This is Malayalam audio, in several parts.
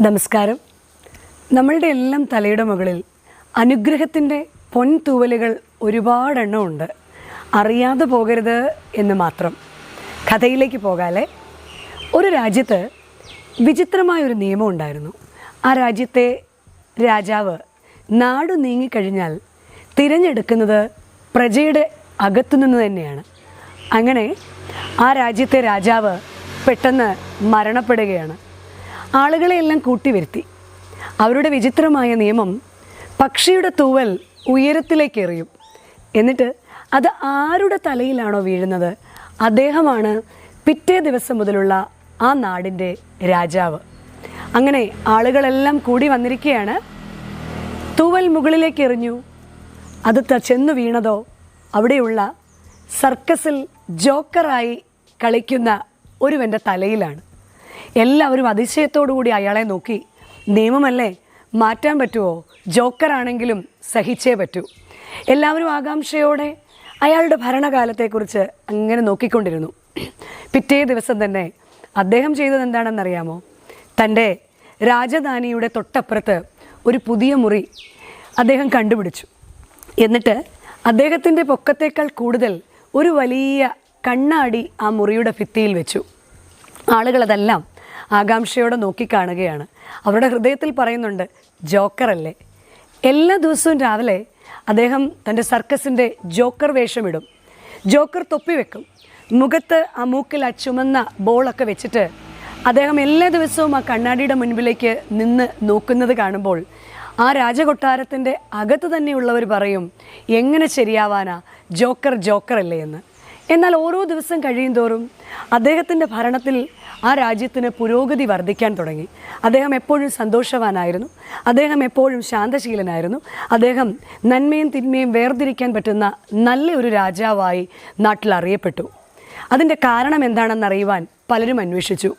നമസ്കാരം. നമ്മളുടെ എല്ലാം തലയുടെ മുകളിൽ അനുഗ്രഹത്തിന്റെ പൊൻതൂവലുകൾ ഒരുപാടെണ്ണം ഉണ്ട് അറിയാതെ പോകരുത് എന്ന് മാത്രം. കഥയിലേക്ക് പോകാതെ ഒരു രാജ്യത്ത് വിചിത്രമായൊരു നിയമം ഉണ്ടായിരുന്നു. ആ രാജ്യത്തെ രാജാവ് നാടു നീങ്ങിക്കഴിഞ്ഞാൽ തിരഞ്ഞെടുക്കുന്നത് പ്രജയുടെ അകത്തുനിന്ന് തന്നെയാണ്. അങ്ങനെ ആ രാജ്യത്തെ രാജാവ് പെട്ടെന്ന് മരണപ്പെടുകയാണ്. ആളുകളെയെല്ലാം കൂട്ടിവരുത്തി അവരുടെ വിചിത്രമായ നിയമം പക്ഷിയുടെ തൂവൽ ഉയരത്തിലേക്ക് എറിയും. എന്നിട്ട് അത് ആരുടെ തലയിലാണോ വീഴുന്നത്? അദ്ദേഹമാണ് പിറ്റേ ദിവസം മുതലുള്ള ആ നാടിന്റെ രാജാവ്. അങ്ങനെ ആളുകളെല്ലാം കൂടി വന്നിരിക്കുകയാണ്. തൂവൽ മുകളിലേക്ക് എറിഞ്ഞു. അത് ചെന്നു വീണതോ അവിടെയുള്ള സർക്കസിൽ ജോക്കറായി കളിക്കുന്ന ഒരുവന്റെ തലയിലാണ്. എല്ലാവരും അതിശയത്തോടു കൂടി അയാളെ നോക്കി. നിയമമല്ലേ? മാറ്റാൻ പറ്റുമോ ജോക്കറാണെങ്കിലും സഹിച്ചേ പറ്റൂ. എല്ലാവരും ആകാംക്ഷയോടെ അയാളുടെ ഭരണകാലത്തെക്കുറിച്ച് അങ്ങനെ നോക്കിക്കൊണ്ടിരുന്നു. പിറ്റേ ദിവസം തന്നെ അദ്ദേഹം ചെയ്തത് എന്താണെന്നറിയാമോ? തന്റെ രാജധാനിയുടെ തൊട്ടപ്പുറത്ത് ഒരു പുതിയ മുറി അദ്ദേഹം കണ്ടുപിടിച്ചു. എന്നിട്ട് അദ്ദേഹത്തിന്റെ പൊക്കത്തേക്കാൾ കൂടുതൽ ഒരു വലിയ കണ്ണാടി ആ മുറിയുടെ ഭിത്തിയിൽ വെച്ചു. ആളുകളതെല്ലാം ആകാംക്ഷയോടെ നോക്കിക്കാണുകയാണ് അവരുടെ ഹൃദയത്തിൽ പറയുന്നുണ്ട് ജോക്കറല്ലേ? എല്ലാ ദിവസവും രാവിലെ അദ്ദേഹം തന്റെ സർക്കസിന്റെ ജോക്കർ വേഷമിടും. ജോക്കർ തൊപ്പി വെക്കും. മുഖത്ത് ആ മൂക്കിൽ ആ ചുമന്ന ബോളൊക്കെ വെച്ചിട്ട് അദ്ദേഹം എല്ലാ ദിവസവും ആ കണ്ണാടിയുടെ മുൻപിലേക്ക് നിന്ന് നോക്കുന്നത് കാണുമ്പോൾ ആ രാജകൊട്ടാരത്തിന്റെ അകത്ത് തന്നെയുള്ളവർ പറയും എങ്ങനെ ശരിയാവാനാ? ജോക്കർ ജോക്കർ അല്ലേ എന്ന്. എന്നാൽ ഓരോ ദിവസം കഴിയും തോറും അദ്ദേഹത്തിന്റെ ഭരണത്തിൽ ആ രാജ്യത്തിന് പുരോഗതി വർദ്ധിക്കാൻ തുടങ്ങി. അദ്ദേഹം എപ്പോഴും സന്തോഷവാനായിരുന്നു. അദ്ദേഹം എപ്പോഴും ശാന്തശീലനായിരുന്നു. അദ്ദേഹം നന്മയും തിന്മയും വേർതിരിക്കാൻ പറ്റുന്ന നല്ലൊരു രാജാവായി നാട്ടിൽ അറിയപ്പെട്ടു. അതിന്റെ കാരണം എന്താണെന്നറിയുവാൻ പലരും അന്വേഷിച്ചു.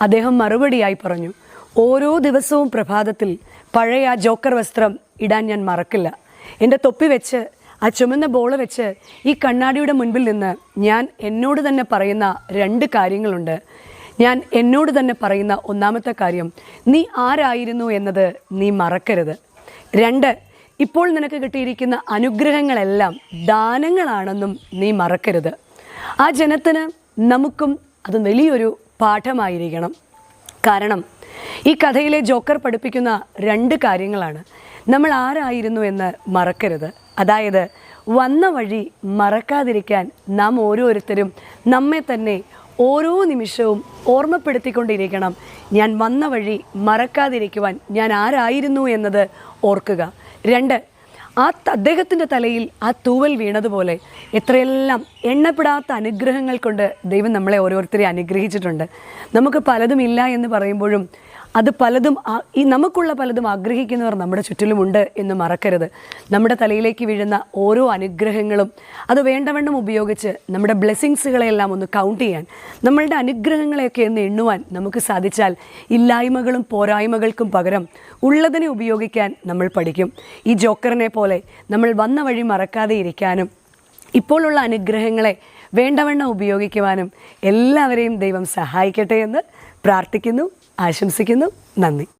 അദ്ദേഹം മറുപടിയായി പറഞ്ഞു ഓരോ ദിവസവും പ്രഭാതത്തിൽ പഴയ ആ ജോക്കർ വസ്ത്രം ഇടാൻ ഞാൻ മറക്കില്ല. എന്റെ തൊപ്പി വെച്ച് ആ ചുമന്ന ബോൾ വെച്ച് ഈ കണ്ണാടിയുടെ മുൻപിൽ നിന്ന് ഞാൻ എന്നോട് തന്നെ പറയുന്ന രണ്ട് കാര്യങ്ങളുണ്ട്. ഞാൻ എന്നോട് തന്നെ പറയുന്ന ഒന്നാമത്തെ കാര്യം നീ ആരായിരുന്നു എന്നത് നീ മറക്കരുത്. രണ്ട് ഇപ്പോൾ നിനക്ക് കിട്ടിയിരിക്കുന്ന അനുഗ്രഹങ്ങളെല്ലാം ദാനങ്ങളാണെന്നും നീ മറക്കരുത്. ആ ജനത്തിന് നമുക്കും അത് വലിയൊരു പാഠമായിരിക്കണം. കാരണം ഈ കഥയിലെ ജോക്കർ പഠിപ്പിക്കുന്ന രണ്ട് കാര്യങ്ങളാണ്. നമ്മൾ ആരായിരുന്നു എന്ന് മറക്കരുത്. അതായത് വന്ന വഴി മറക്കാതിരിക്കാൻ നാം ഓരോരുത്തരും നമ്മെ തന്നെ ഓരോ നിമിഷവും ഓർമ്മപ്പെടുത്തിക്കൊണ്ടിരിക്കണം. ഞാൻ വന്ന വഴി മറക്കാതിരിക്കുവാൻ ഞാൻ ആരായിരുന്നു എന്നത് ഓർക്കുക. രണ്ട് ആ അദ്ദേഹത്തിന്റെ തലയിൽ ആ തൂവൽ വീണതുപോലെ എത്രയെല്ലാം എണ്ണപ്പെടാത്ത അനുഗ്രഹങ്ങൾ കൊണ്ട് ദൈവം നമ്മളെ ഓരോരുത്തരെ അനുഗ്രഹിച്ചിട്ടുണ്ട്. നമുക്ക് പലതും ഇല്ല എന്ന് പറയുമ്പോഴും അത് പലതും ഈ നമുക്കുള്ള പലതും ആഗ്രഹിക്കുന്നവർ നമ്മുടെ ചുറ്റിലുമുണ്ട് എന്ന് മറക്കരുത്. നമ്മുടെ തലയിലേക്ക് വീഴുന്ന ഓരോ അനുഗ്രഹങ്ങളും അത് വേണ്ടവണ്ണം ഉപയോഗിച്ച് നമ്മുടെ ബ്ലെസ്സിങ്സുകളെല്ലാം ഒന്ന് കൗണ്ട് ചെയ്യാൻ നമ്മളുടെ അനുഗ്രഹങ്ങളെയൊക്കെ ഒന്ന് എണ്ണുവാൻ നമുക്ക് സാധിച്ചാൽ ഇല്ലായ്മകളും പോരായ്മകൾക്കും പകരം ഉള്ളതിനെ ഉപയോഗിക്കാൻ നമ്മൾ പഠിക്കും. ഈ ജോക്കറിനെ പോലെ നമ്മൾ വന്ന വഴി മറക്കാതെ ഇരിക്കാനും ഇപ്പോഴുള്ള അനുഗ്രഹങ്ങളെ വേണ്ടവണ്ണം ഉപയോഗിക്കുവാനും എല്ലാവരെയും ദൈവം സഹായിക്കട്ടെ എന്ന് പ്രാർത്ഥിക്കുന്നു. ആശംസിക്കുന്നു. നന്ദി.